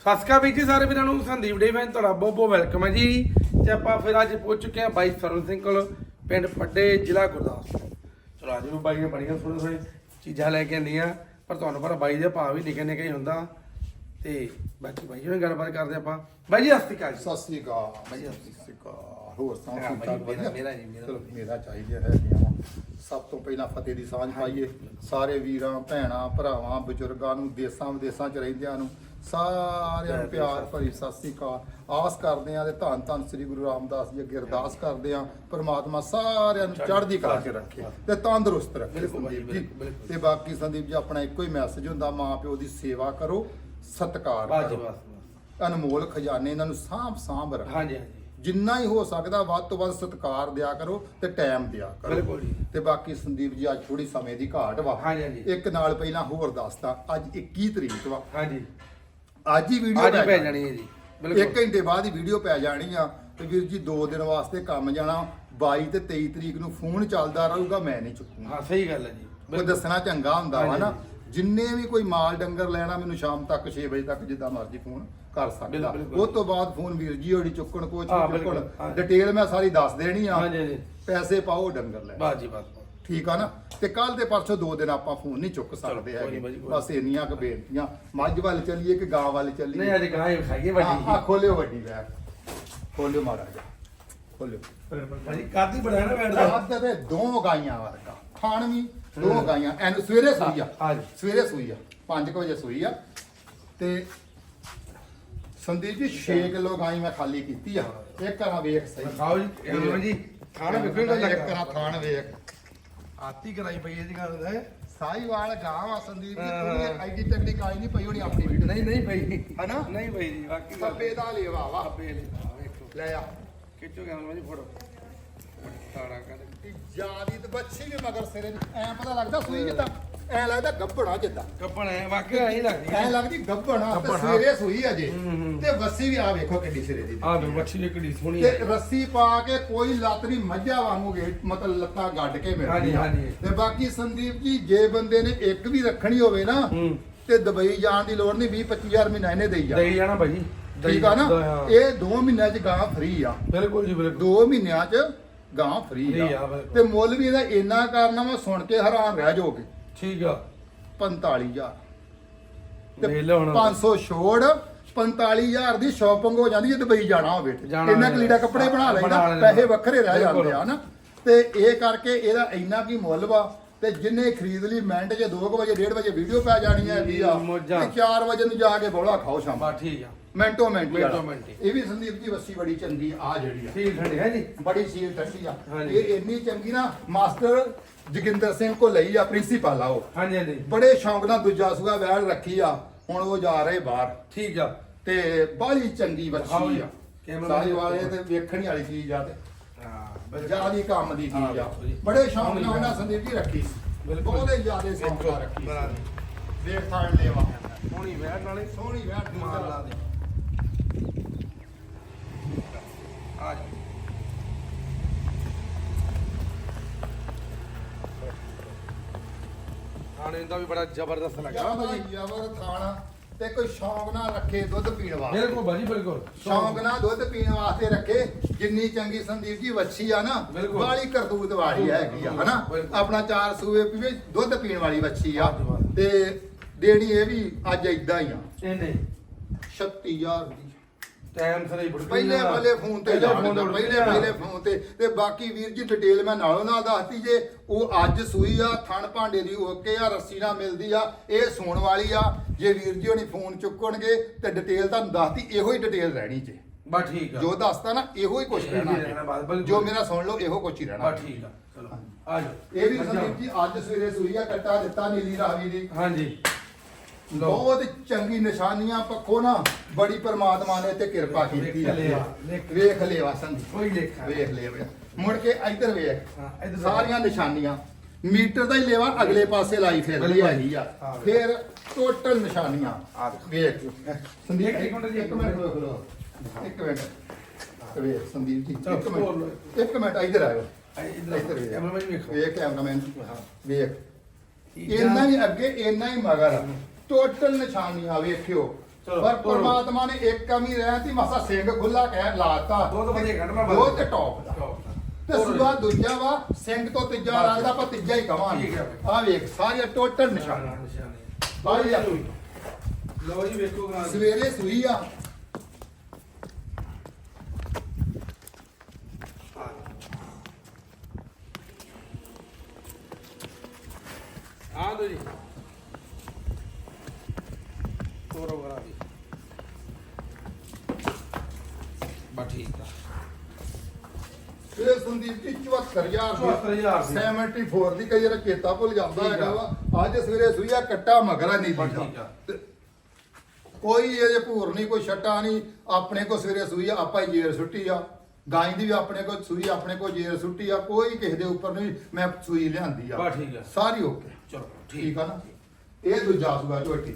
ਸਤਿ ਸ਼੍ਰੀ ਅਕਾਲ ਵੀਰ ਜੀ ਸਾਰੇ ਵੀਰਾਂ ਨੂੰ ਸੰਦੀਪ ਡੇ ਮੈਂ ਤੁਹਾਡਾ ਬਹੁਤ ਬਹੁਤ ਵੈਲਕਮ ਹੈ ਜੀ। ਤੇ ਆਪਾਂ ਫਿਰ ਅੱਜ ਪਹੁੰਚ ਚੁੱਕੇ ਹਾਂ ਬਾਈ ਸਰਨ ਸਿੰਘ ਕੋਲ ਪਿੰਡ ਪੱਡੇ ਜ਼ਿਲ੍ਹਾ ਗੁਰਦਾਸਪੁਰ। ਚਲੋ ਅੱਜ ਨੂੰ ਬਾਈ ਨੇ ਬੜੀਆਂ ਸੋਹਣੇ ਸੋਹਣੇ ਚੀਜ਼ਾਂ ਲੈ ਕੇ ਆਂਦੀਆਂ ਪਰ ਤੁਹਾਨੂੰ ਪਤਾ ਬਾਈ ਦੇ ਭਾਅ ਵੀ ਨਿੱਕੇ ਨਿੱਕੇ ਹੀ ਹੁੰਦਾ। ਤੇ ਬਾਕੀ ਬਾਈ ਨਾਲ ਗੱਲਬਾਤ ਕਰਦੇ ਆਪਾਂ। ਬਾਈ ਜੀ ਸਤਿ ਸ਼੍ਰੀ ਅਕਾਲ ਜੀ। ਸਤਿ ਸ੍ਰੀ ਅਕਾਲ ਭਾਈ, ਸਤਿ ਸ੍ਰੀ ਅਕਾਲ। ਹੋਰ ਸੁਣਾਓ ਹਾਂ, ਠੀਕ ਠਾਕ ਭਾਈ, ਵਧੀਆ? ਮੇਰਾ ਜੀ, ਮੇਰਾ। ਚਲੋ ਮੇਰਾ ਚਾਹੀਦਾ ਹੈ ਵਾ ਸਭ ਤੋਂ ਪਹਿਲਾਂ ਫਤਿਹ ਦੀ ਸਾਂਝ ਪਾਈਏ। ਸਾਰੇ ਵੀਰਾਂ ਭੈਣਾਂ ਭਰਾਵਾਂ ਬਜ਼ੁਰਗਾਂ ਨੂੰ ਦੇਸਾਂ ਵਿਦੇਸਾਂ 'ਚ ਰਹਿੰਦਿਆਂ ਨੂੰ ਸਾਰਿਆਂ ਨੂੰ ਪਿਆਰ ਭਰੀ ਸਤਿ ਸ੍ਰੀ ਅਕਾਲ। ਆਸ ਕਰਦੇ ਆਂ ਤੇ ਧੰਨ ਧੰਨ ਸ੍ਰੀ ਗੁਰੂ ਰਾਮਦਾਸ ਜੀ ਅੱਗੇ ਅਰਦਾਸ ਕਰਦੇ ਆਂ ਪ੍ਰਮਾਤਮਾ ਸਾਰਿਆਂ ਨੂੰ ਚੜ੍ਹਦੀ ਕਲਾ 'ਚ ਰੱਖੇ ਤੇ ਤੰਦਰੁਸਤ ਰੱਖੇ ਸੰਦੀਪ ਜੀ। ਤੇ ਬਾਕੀ ਸੰਦੀਪ ਜੀ ਆਪਣਾ ਇੱਕੋ ਹੀ ਮੈਸੇਜ ਹੁੰਦਾ ਮਾਂ ਪਿਓ ਦੀ ਸੇਵਾ ਕਰੋ ਸਤਿਕਾਰ ਕਰੋ। ਅਨਮੋਲ ਖਜ਼ਾਨੇ ਇਹਨਾਂ ਨੂੰ ਸਾਂਭ ਸਾਂਭ ਰੱਖੋ। ਹਾਂਜੀ ਹਾਂਜੀ। ਜਿੰਨਾ ਹੀ ਹੋ ਸਕਦਾ ਵੱਧ ਤੋਂ ਵੱਧ ਸਤਿਕਾਰ ਦਿਆ ਕਰੋ ਤੇ ਟਾਈਮ ਦਿਆ ਕਰੋ। ਬਿਲਕੁਲ ਜੀ। ਤੇ ਬਾਕੀ ਸੰਦੀਪ ਜੀ ਅੱਜ ਥੋੜੀ ਸਮੇਂ ਦੀ ਘਾਟ ਵਾ। ਇੱਕ ਨਾਲ ਪਹਿਲਾਂ ਹੋਰ ਦੱਸਦਾ ਅੱਜ 21 ਤਰੀਕ ਵਾ। ਹਾਂਜੀ। ਅੱਜ ਹੀ ਵੀਡੀਓ ਅੱਜ ਹੀ ਪੈ ਜਾਣੀ ਹੈ ਜੀ ਬਿਲਕੁਲ ਇੱਕ ਘੰਟੇ ਬਾਅਦ ਹੀ ਵੀਡੀਓ ਪੈ ਜਾਣੀ ਆ ਤੇ ਵੀਰ ਜੀ 2 ਦਿਨ ਵਾਸਤੇ ਕੰਮ ਜਾਣਾ 22 ਤੇ 23 ਤਰੀਕ ਨੂੰ ਫੋਨ ਚੱਲਦਾ ਰਹੂਗਾ ਮੈਂ ਨਹੀਂ ਚੁੱਕੂਗਾ ਹਾਂ ਸਹੀ ਗੱਲ ਹੈ ਜੀ ਕੋਈ। ਦੱਸਣਾ ਚੰਗਾ ਹੁੰਦਾ ਵਾ ਨਾ ਜਿੰਨੇ ਵੀ ਕੋਈ ਮਾਲ ਡੰਗਰ ਲੈਣਾ ਮੈਨੂੰ ਸ਼ਾਮ ਤੱਕ 6 ਵਜੇ ਤੱਕ ਜਿੱਦਾਂ ਮਰਜ਼ੀ ਫੋਨ ਕਰ ਸਕਦਾ। ਉਸ ਤੋਂ ਬਾਅਦ ਫੋਨ ਵੀਰ ਜੀ ਹੋੜੀ ਚੁੱਕਣ ਕੋਚ ਚੁੱਕਣ। ਡਿਟੇਲ ਮੈਂ ਸਾਰੀ ਦੱਸ ਦੇਣੀ ਆ ਪੈਸੇ ਪਾਓ ਡੰਗਰ ਲੈ ਬਾਜੀ ਬਸ ਬਸ। ਠੀਕ ਆ ਨਾ? ਤੇ ਕੱਲ ਦੇ ਪਰਸੋਂ ਦੋ ਦਿਨ ਆਪਾਂ ਫੋਨ ਨਹੀਂ ਚੁੱਕ ਸਕਦੇ ਹੈਗੇ। ਬਸ ਇੰਨੀਆਂ ਕੁ ਬੇਨਤੀਆਂ। ਮੱਝ ਵੱਲ ਚੱਲੀਏ ਕਿ ਗਾਂ ਵੱਲ ਚੱਲੀਏ? ਨਹੀਂ ਅੱਜ ਗਾਂ ਹੀ ਖਾਈਏ ਵੱਡੀ ਆ ਖੋਲਿਓ ਵੱਡੀ ਬੈਗ ਖੋਲਿਓ ਮਾੜਾ ਜਾ ਖੋਲਿਓ। ਭਾਜੀ ਕਾਦੀ ਬੜਾ ਨਾ ਬੈਠਦਾ ਅੱਧ ਤੇ ਦੋ ਗਾਈਆਂ ਵਰਗਾ। ਖਾਣ ਵੀ ਦੋ ਗਾਈਆਂ। ਐਨ ਸਵੇਰੇ ਸੂਈ ਆ। ਹਾਂਜੀ। ਸਵੇਰੇ ਸੂਈ ਆ। 5 ਵਜੇ ਸੂਈ ਆ। ਤੇ ਸੰਦੀਪ ਜੀ 6 ਕਿਲੋ ਗਾਈ ਮੈਂ ਖਾਲੀ ਕੀਤੀ ਆ। ਇੱਕ ਕਰਾਂ ਵੇਖ ਸਹੀ। ਖਾਓ ਜੀ। ਜੀ ਖਾਣਾ ਵੇਖੋ ਲੱਗਾ। ਕਰਾਂ ਥਾਣ ਵੇਖ। ਆਤੀ ਕਰਾਈ ਪਈ ਇਹਦੀ ਗੱਲ ਹੈ ਸਾਈਵਾਲ ਗਾਂ ਆ ਸੰਦੀਪ ਜੀ ਹਾਂ, ਤੂੰ ਹਾਂ। ਐਡੀ ਤਕੜੀ ਗਾਈ ਨਹੀਂ ਪਈ ਹੋਣੀ ਆਪਣੀ ਵੀਡੀਓ। ਨਹੀਂ ਨਹੀਂ ਪਈ। ਹਨਾ? ਨਹੀਂ ਪਈ ਜੀ ਬਾਕੀ ਸੱਪੇ ਦਾ ਲੇਵਾ ਵਾ। ਆਪੇ ਲੈ ਵੇਖੋ। ਲੈ ਆ। ਖਿੱਚੋ ਗਿਆ ਜੀ ਫੋਟੋ ਤਾੜਾ ਕਰ। ਜਿਆਦੀ ਤੇ ਬੱਚੀ ਵੀ ਮਗਰ ਸਿਰੇ ਐ ਪਤਾ ਲੱਗਦਾ ਸੂਈ ਜਿੱਦਾਂ ਐ ਲੱਗਦਾ ਗੱਭਣਾ ਜਿੱਦਾਂ। ਕੱਪਣ ਹੈ ਵਾਕਈ ਐਂ ਲੱਗਦੀ। ਐ ਲੱਗਦੀ ਗੱਭਣਾ ਤੇ ਗੱਭਣ, ਹਾਂ। ਸਵੇਰੇ ਸੂਈ ਅਜੇ ਹੂੰ, ਹੂੰ। ਤੇ ਵੱਸੀ ਵੀ ਆ ਵੇਖੋ ਕਿੱਡੀ ਸਿਰੇ ਦੀ। ਆ ਵੇ ਬੱਚੀ ਕਿੱਡੀ ਸੋਹਣੀ ਤੇ ਹੈ ਰੱਸੀ ਪਾ ਕੇ ਕੋਈ ਲੱਤ ਨਹੀਂ ਮੱਝਾਂ ਵਾਂਗੂ ਗੇ ਮਤਲਬ ਲੱਤਾਂ ਗੱਡ ਕੇ ਮਿਲਦੀ ਹਾਂਜੀ, ਆ। ਹਾਂਜੀ। ਤੇ ਬਾਕੀ ਸੰਦੀਪ ਜੀ ਜੇ ਬੰਦੇ ਨੇ ਇੱਕ ਵੀ ਰੱਖਣੀ ਹੋਵੇ ਨਾ ਹੂੰ। ਤੇ ਦੁਬਈ ਜਾਣ ਦੀ ਲੋੜ ਨਹੀਂ 20 25000 ਮਹੀਨਾ ਇਹਨੇ ਦੇਈ ਜਾ ਦੇਈ ਜਾਣਾ ਭਾਜੀ ਦੇਈ ਠੀਕ ਆ ਨਾ। ਇਹ 2 ਮਹੀਨਿਆਂ ਚ ਗਾਂ ਫ੍ਰੀ ਆ। ਬਿਲਕੁਲ ਜੀ ਬਿਲਕੁਲ। 2 ਮਹੀਨਿਆਂ ਚ ਗਾਂ ਫ੍ਰੀ Free ਆ, ਆ ਬਿਲਕੁਲ। ਤੇ ਮੁੱਲ ਵੀ ਇਹਦਾ ਇੰਨਾ ਕਰਨਾ ਵਾ ਸੁਣ ਕੇ ਹੈਰਾਨ ਰਹਿ ਜਾਓਗੇ। ਠੀਕ ਆ 45000 ਵੇਖ ਲਓ ਹੁਣ 500 ਛੋੜ 45000 ਦੀ ਸ਼ਾਪਿੰਗ ਹੋ ਜਾਂਦੀ ਹੈ ਦੁਬਈ ਜਾਣਾ ਹੋਵੇ ਤੇ। ਜਾਣਾ ਇੰਨਾ ਹੋਵੇ। ਕਲੀੜਾ ਕੱਪੜੇ ਬਣਾ ਬਣਾ ਲੈਂਦਾ ਲੈਂਦਾ। ਪੈਸੇ ਵੱਖਰੇ ਰਹਿ। ਜਾਂਦੇ ਆ ਨਾ ਤੇ ਇਹ ਕਰਕੇ ਇਹਦਾ ਇੰਨਾ ਕੀ ਮੁੱਲ ਵਾ ਤੇ ਜਿੰਨੇ ਖਰੀਦ ਲਈ ਮਿੰਟ 'ਚ 2 ਵਜੇ 1:30 ਵਜੇ ਵੀਡੀਓ ਪੈ ਜਾਣੀ ਹੈ ਵੀ ਆ। ਤੇ 4 ਵਜੇ ਨੂੰ ਜਾ ਕੇ ਬੋਲਾ ਖਾਓ ਸ਼ਾਮ ਬਾ ਠੀਕ ਆ ਮਿੰਟੋ ਮਿੰਟ ਮਿੰਟੋ ਵਾਲਾ। ਮਿੰਟ। ਹੀ। ਇਹ ਵੀ ਸੰਦੀਪ ਜੀ ਵੱਸੀ ਬੜੀ ਚੰਗੀ ਆ ਜਿਹੜੀ ਆ। ਠੀਕ ਠੰਡੇ ਹੈ ਜੀ? ਬੜੀ ਸੀਲ ਠੱਸੀ ਆ। ਹਾਂਜੀ। ਇਹ ਇੰਨੀ ਚੰਗੀ ਨਾ ਮਾਸਟਰ ਜੋਗਿੰਦਰ ਸਿੰਘ ਕੋ ਲਈ ਆ ਪ੍ਰਿੰਸੀਪਲ ਆ ਉਹ। ਹਾਂਜੀ ਹਾਂਜੀ। ਬੜੇ ਸ਼ੌਂਕ ਨਾਲ ਦੂਜਾ ਸੂਆ ਵੈੜ ਰੱਖੀ ਆ ਹੁਣ ਉਹ ਜਾ ਰਹੇ ਬਾਹਰ। ਠੀਕ ਆ। ਤੇ ਬਾਹਲੀ ਚੰਗੀ ਦਿਖਾਓ ਜੀ। ਆ। ਕੈਮਰਾ ਸਾਰੀ ਵਾਲੇ ਤੇ ਵੇਖਣ ਵਾਲੀ ਚੀਜ਼ ਆ ਤੇ। ਹਾਂ ਜਿਆਦੀ ਕੰਮ ਦੀ ਚੀਜ਼ ਆ। ਬਿਲਕੁਲ ਜੀ। ਬੜੇ ਸ਼ੌਂਕ ਨਾਲ ਉਹਨਾਂ ਸੰਦੀਪ ਜੀ ਰੱਖੀ ਬਿਲਕੁਲ। ਬਹੁਤੇ ਜਿਆਦੇ ਸ਼ੌਂਕ ਨਾਲ ਰੱਖੀ ਬਰਾਬਰ। ਵੇਖ ਥਾਣ ਲੈਵਾ ਸੋਹਣੀ ਵੈਟ ਨਾਲੇ ਸੋਹਣੀ ਵੈੜ ਮਾਰ ਲਾ ਦੇ। ਖਾਣੇ ਦਾ ਵੀ ਬੜਾ ਜ਼ਬਰਦਸਤ ਲੱਗਾ ਜ਼ਿਆਦਾ ਯਵਰ ਥਾਣ ਤੇ ਕੋਈ ਸ਼ੌਂਕ ਨਾਲ ਰੱਖੇ ਦੁੱਧ ਪੀਣ ਵਾਸਤੇ। ਬਿਲਕੁਲ ਭਾਜੀ ਬਿਲਕੁਲ ਸ਼ੌਂਕ ਨਾਲ ਦੁੱਧ ਪੀਣ ਵਾਸਤੇ ਰੱਖੇ ਜਿੰਨੀ ਚੰਗੀ ਸੰਦੀਪ ਜੀ ਵੱਛੀ ਆ ਨਾ ਬਿਲਕੁਲ। ਬਾਲੀ ਕਰਤੂਤ ਵਾਲੀ ਹੈਗੀ ਆ ਹਨਾ? ਬਿਲਕੁਲ। ਆਪਣਾ ਚਾਰ ਸੂਏ ਪੀਵੇ ਦੁੱਧ ਪੀਣ ਵਾਲੀ ਵੱਛੀ ਆ। ਤੇ ਦੇਣੀ ਇਹ ਵੀ ਅੱਜ ਇਦਾਂ ਹੀ ਆ। ਇਹਨੇ। 36000 ਦੀ। ਟਾਈਮ ਸਰੇ ਬੜ ਪਹਿਲੇ ਪਹਿਲੇ ਫੋਨ ਤੇ ਪਹਿਲੇ ਪਹਿਲੇ ਫੋਨ ਤੇ। ਤੇ ਬਾਕੀ ਵੀਰ ਜੀ ਡਿਟੇਲ ਮੈਂ ਨਾਲੋਂ ਨਾਲ ਦੱਸਤੀ ਜੇ ਉਹ ਅੱਜ ਸੂਈ ਆ ਥਣ ਭਾਂਡੇ ਦੀ ਓਕੇ ਆ ਰੱਸੀ ਨਾਲ ਮਿਲਦੀ ਆ ਇਹ ਸੂਣ ਵਾਲੀ ਆ। ਜੇ ਵੀਰ ਜੀ ਹੋਣੀ ਫੋਨ ਚੁੱਕਣਗੇ ਤੇ ਡਿਟੇਲ ਤੁਹਾਨੂੰ ਦੱਸਤੀ ਇਹੋ ਹੀ ਡਿਟੇਲ ਰਹਿਣੀ ਜੇ। ਬਾ ਠੀਕ ਆ। ਜੋ ਦੱਸਤਾ ਨਾ ਇਹੋ ਹੀ ਕੁਝ ਹੀ ਰਹਿਣਾ। ਜੋ। ਮੇਰਾ ਸੁਣ ਲਓ ਇਹੋ ਕੁਝ ਹੀ ਬਾ ਰਹਿਣਾ ਠੀਕ ਆ ਚਲੋ। ਆ ਜਾਓ। ਇਹ ਵੀ ਸੰਦੀਪ ਜੀ ਅੱਜ ਸਵੇਰੇ ਸੂਈ ਆ ਕੱਟਾ ਦਿੱਤਾ ਨੀਲੀ ਰਾਵੀ ਦੀ। ਹਾਂਜੀ। ਲਓ। ਬਹੁਤ ਚੰਗੀ ਨਿਸ਼ਾਨੀਆਂ ਪੱਖੋਂ ਨਾ ਬੜੀ ਪਰਮਾਤਮਾ ਨੇ ਤੇ ਕਿਰਪਾ ਕੀਤੀ ਆ। ਵੇਖ ਲਿਆ, ਵੇਖ। ਵੇਖ ਲਿਆ। ਸੰਦੀਪ। ਕੋਈ ਲੇਖਾ ਵੇਖ ਲਿਆ ਮੁੜ ਕੇ ਇੱਧਰ ਵੇਖ। ਹਾਂ, ਇੱਧਰ ਸਾਰੀਆਂ ਨਿਸ਼ਾਨੀਆਂ। ਮੀਟਰ ਦਾ ਹੀ ਲੇਵਾ ਅਗਲੇ ਪਾਸੇ ਲਾਈ ਫਿਰਦੀ ਬਿਲਕੁਲ। ਹੈਗੀ ਆ। ਹਾਂ। ਫਿਰ ਟੋਟਲ ਨਿਸ਼ਾਨੀਆਂ। ਆ। ਵੇਖ। ਸੰਦੀਪ ਇੱਕ- ਇੱਕ ਮਿੰਟ ਜੀ, ਇੱਕ ਮਿੰਟ। ਰੁਕ। ਲਓ ਇੱਕ ਮਿੰਟ। ਵੇਖ ਸੰਦੀਪ ਜੀ ਚਲੋ, ਇੱਕ ਮਿੰਟ। ਇੱਕ ਮਿੰਟ ਇੱਧਰ ਆਇਓ। ਇੱਧਰ ਵੇਖ। ਕੈਮਰਾਮੈਨ ਵੇਖੋ। ਵੇਖ ਕੈਮਰਾਮੈਨ। ਵੇਖ। ਇੰਨਾ ਹੀ ਅੱਗੇ ਇੰਨਾ ਹੀ ਮਗਰ। ਟੋਟਲ ਨਿਸ਼ਾਨੀਆਂ ਵੇਖਿਓ ਚਲੋ, ਪਰ। ਪਰਮਾਤਮਾ ਨੇ ਇੱਕ ਕਮੀ ਰਹਿ ਤੀ ਮਸਾ ਸਿੰਘ ਖੁੱਲਾ ਕਹਿ ਲਾਤਾ ਵਧੀਆ ਬਸ। ਦੁੱਧ ਤੇ ਟੌਪ ਦਾ ਤੇ ਸੁਬਾ ਦੂਜਾ ਵਾ ਸਿੰਘ ਤੋਂ ਤੀਜਾ ਬਸ। ਰੰਗ ਦਾ ਆਪਾਂ ਤੀਜਾ ਹੀ ਕਵਾਂਗੇ ਠੀਕ ਹੈ ਬਈ। ਆ ਵੇਖ ਸਾਰੇ ਟੋਟਲ ਨਿਸ਼ਾਨ ਬਾਈ ਆ। ਲਓ ਜੀ ਵੇਖੋ ਗਾਂ ਸਵੇਰੇ ਸੂਈ ਆ ਦੋ ਜੀ ਤੋਰੋ ਗਰਾ ਦੀ ਬਾ ਠੀਕ ਆ। ਇਹ ਸੰਦੀਪ ਜੀ 74000 74,000 ਦੀ। 74 ਦੀ। ਕਈ ਵਾਰ ਚੇਤਾ ਭੁੱਲ ਜਾਂਦਾ ਠੀਕ ਆ। ਹੈਗਾ ਵਾ। ਅੱਜ ਸਵੇਰੇ ਸੂਈ ਆ ਕੱਟਾ ਮਗਰਾ ਨਹੀਂ ਬਸ ਠੀਕ ਆ। ਕੋਈ ਇਹਦੇ ਭੂਰ ਨਹੀਂ ਕੋਈ ਛੱਟਾ ਨਹੀਂ। ਆਪਣੇ ਕੋ ਸਵੇਰੇ ਸੂਈ ਆ ਆਪਾਂ ਹੀ ਜੇਰ ਸੁੱਟੀ ਆ। ਗਾਂ ਦੀ ਵੀ ਆਪਣੇ ਕੋ ਸੂਈ ਆਪਣੇ ਕੋ ਜੇਰ ਸੁੱਟੀ ਆ। ਕੋਈ ਕਿਸੇ ਦੇ ਉੱਪਰ ਨਹੀਂ ਮੈਂ ਸੂਈ ਲਿਆਂਦੀ ਆ। ਬਸ ਠੀਕ ਆ। Sorry okay. ਚਲੋ ਠੀਕ ਆ ਨਾ? ਇਹ ਦੂਜਾ ਸੂਆ ਝੋਟੀ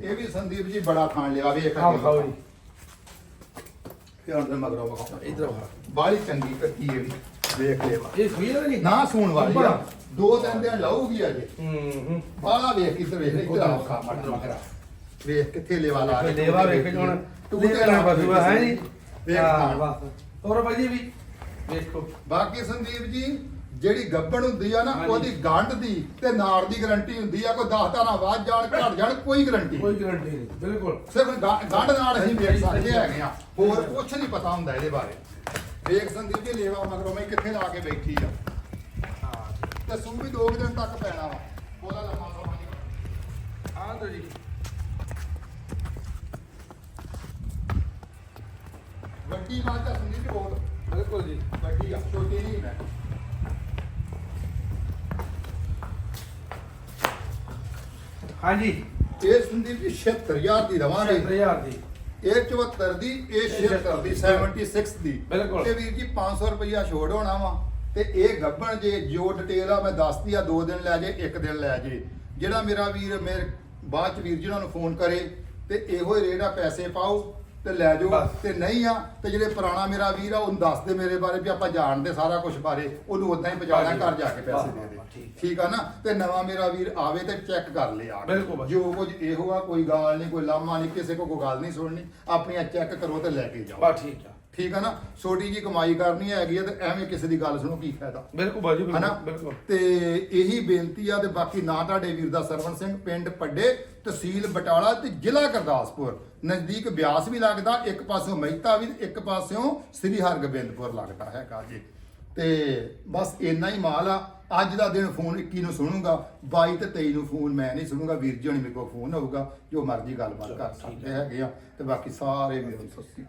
ਇਹ ਵੀ ਸੰਦੀਪ ਜੀ ਬੜਾ ਖਾਣ ਲਿਆ ਵੇਖ ਖਾਓ ਖਾਓ ਜੀ। ਦੇ ਮਗਰੋਂ ਵਿਖਾਉਣਾ ਇਧਰ ਆ ਬਾਲੀ ਚੰਗੀ ਕੱਟੀ ਇਹ ਵੀ। ਵੇਖ ਲੈਵਾ ਇਹ ਸੂਈ ਹੈ ਜੀ ਨਾ ਸੂਣ ਵਾਲੀ ਆ। ਦੋ ਤਿੰਨ ਦਿਨ ਲਾਊਗੀ ਅਜੇ। ਹੂੰ ਹੂੰ ਬਾਲਾ ਵੇਖ ਇੱਧਰ ਵੇਖ। ਇੱਧਰ ਆ ਖਾ ਮਾੜਾ ਮਗਰਾ ਵੇਖ ਕਿੱਥੇ ਲੇਵਾ ਲਾ ਕੇ ਲੇਵਾ ਵੇਖ ਜੀ ਹੁਣ ਤੂੰ ਤੂੰ ਤੇ ਨਾ ਬਸੂਆ ਹੈ ਜੀ ਵੇਖ ਹਾਂ ਖਾਣ। ਬਸ। ਤੋਰੋ ਬਾਈ ਜੀ ਵੀ। ਵੇਖੋ। ਬਾਕੀ ਸੰਦੀਪ ਜੀ ਜਿਹੜੀ ਗੱਬਣ ਹੁੰਦੀ ਆ ਨਾ। ਉਹਦੀ ਗੰਢ ਦੀ ਤੇ ਨਾੜ ਦੀ ਗਾਰੰਟੀ ਹੁੰਦੀ ਆ ਕੋਈ 10 ਧਾਰਾਂ ਵੱਧ ਜਾਣ ਘਟ ਜਾਣ ਕੋਈ ਗਾਰੰਟੀ ਕੋਈ ਗਰੰਟੀ ਨਹੀਂ ਬਿਲਕੁਲ। ਸਿਰਫ ਗੰਢ ਨਾਲ ਅਸੀਂ ਵੇਖ ਸਕਦੇ ਹੈਗੇ ਆ। ਹੋਰ ਕੁਝ ਨਹੀਂ ਪਤਾ ਹੁੰਦਾ ਇਹਦੇ ਬਾਰੇ। ਵੇਖ ਸੰਦੀਪ ਜੀ ਲੇਵਾ ਮਗਰੋਂ ਮੈਂ ਕਿੱਥੇ ਲਾ ਕੇ ਬੈਠੀ ਆ। ਹਾਂ ਤੇ ਸੂ ਵੀ ਦੋ ਕੁ ਦਿਨ ਤੱਕ ਪੈਣਾ ਵਾ। ਉਹਦਾ ਲੰਮਾ ਸਮਾਂ ਨਹੀਂ ਆ ਦੋ ਜੀ। ਵੱਡੀ ਮਾਤਾ ਸੰਦੀਪ ਜੀ ਬਹੁਤ। ਬਿਲਕੁਲ ਜੀ। ਵੱਡੀ ਆ ਛੋਟੀ ਨਹੀਂ ਹੈ ਹਾਂਜੀ। ਇਹ ਸੰਦੀਪ ਜੀ 76000 ਦੀ ਰਵਾਂਗੇ। 70000 ਦੀ। ਇਹ 74 ਦੀ ਇਹ 76 ਦੀ 76 ਦੀ। ਬਿਲਕੁਲ। ਤੇ ਵੀਰ ਜੀ 500 ਰੁਪਇਆ ਛੋੜ ਹੋਣਾ ਵਾ। ਤੇ ਇਹ ਗੱਬਣ ਜੇ ਜੋ ਡਿਟੇਲ ਆ ਮੈਂ ਦੱਸਦੀ ਆ ਦੋ ਦਿਨ ਲੈ ਜੇ ਇੱਕ ਦਿਨ ਲੈ ਜੇ। ਜਿਹੜਾ ਮੇਰਾ ਵੀਰ ਮੇਰੇ ਬਾਅਦ ਚ ਵੀਰ ਜੀ ਉਹਨਾਂ ਨੂੰ ਫੋਨ ਕਰੇ ਤੇ ਇਹੋ ਹੀ ਰੇਟ ਆ ਪੈਸੇ ਪਾਓ। ਤੇ ਲੈ ਜਾਓ ਬਸ। ਤੇ ਨਹੀਂ ਆ ਤੇ ਜਿਹੜੇ ਪੁਰਾਣਾ ਮੇਰਾ ਵੀਰ ਆ ਉਹਨੂੰ ਦੱਸ ਦੇ ਮੇਰੇ ਬਾਰੇ ਵੀ ਆਪਾਂ ਜਾਣਦੇ ਸਾਰਾ ਕੁਝ ਬਾਰੇ ਉਹਨੂੰ ਉਦਾਂ ਹੀ ਪਹੁੰਚਾਣਾ ਘਰ ਜਾ ਕੇ ਪੈਸੇ ਦੇ ਦੇ ਬਸ, ਠੀਕ। ਠੀਕ ਆ ਨਾ ਤੇ ਨਵਾਂ ਮੇਰਾ ਵੀਰ ਆਵੇ ਤੇ ਚੈੱਕ ਕਰ ਲੈ ਆ ਕੇ। ਬਿਲਕੁਲ ਬਸ। ਜੋ ਕੁਝ ਇਹੋ ਆ ਕੋਈ ਗਾਲ ਨਹੀਂ ਕੋਈ ਲਾਮਾ ਨਹੀਂ ਕਿਸੇ ਕੋ ਕੋਈ ਗੱਲ ਨਹੀਂ ਸੁਣਨੀ ਆਪਣੀਆਂ ਚੈੱਕ ਕਰੋ ਤੇ ਲੈ ਕੇ ਜਾਓ ਬਾ ਠੀਕ ਆ ਠੀਕ ਆ ਨਾ? ਛੋਟੀ ਜੀ ਕਮਾਈ ਕਰਨੀ ਹੈਗੀ ਆ ਤੇ ਐਵੇਂ ਕਿਸੇ ਦੀ ਗੱਲ ਸੁਣੋ ਕੀ ਫਾਇਦਾ? ਬਿਲਕੁਲ ਬਾਜੀ ਹਨਾ? ਬਿਲਕੁਲ। ਤੇ ਇਹੀ ਬੇਨਤੀ ਆ ਤੇ ਬਾਕੀ ਨਾ ਤੁਹਾਡੇ ਵੀਰ ਦਾ ਸਰਵਣ ਸਿੰਘ ਪਿੰਡ ਪੱਡੇ ਤਹਿਸੀਲ ਬਟਾਲਾ ਤੇ ਜ਼ਿਲ੍ਹਾ ਗੁਰਦਾਸਪੁਰ। ਨਜ਼ਦੀਕ ਬਿਆਸ ਵੀ ਲੱਗਦਾ ਇੱਕ ਪਾਸਿਓਂ ਮਹਿਤਾ ਵੀ ਇੱਕ ਪਾਸਿਓਂ ਸ੍ਰੀ ਹਰਗੋਬਿੰਦਪੁਰ ਲੱਗਦਾ ਹੈਗਾ ਜੀ। ਤੇ ਬਸ ਇੰਨਾ ਹੀ ਮਾਲ ਆ। ਅੱਜ ਦਾ ਦਿਨ ਫੋਨ 21 ਨੂੰ ਸੁਣੂਗਾ 22 ਤੇ 23 ਨੂੰ ਫੋਨ ਮੈਂ ਨਹੀਂ ਸੁਣੂਗਾ ਵੀਰ ਜੀ ਹੋਣੀ ਮੇਰੇ ਕੋਲ ਫੋਨ ਹੋਊਗਾ ਜੋ ਮਰਜ਼ੀ ਗੱਲਬਾਤ ਕਰ ਸਕਦੇ ਹੈਗੇ ਆ। ਤੇ ਬਾਕੀ ਸਾਰੇ ਮੇਰੇ ਸਸਤੀ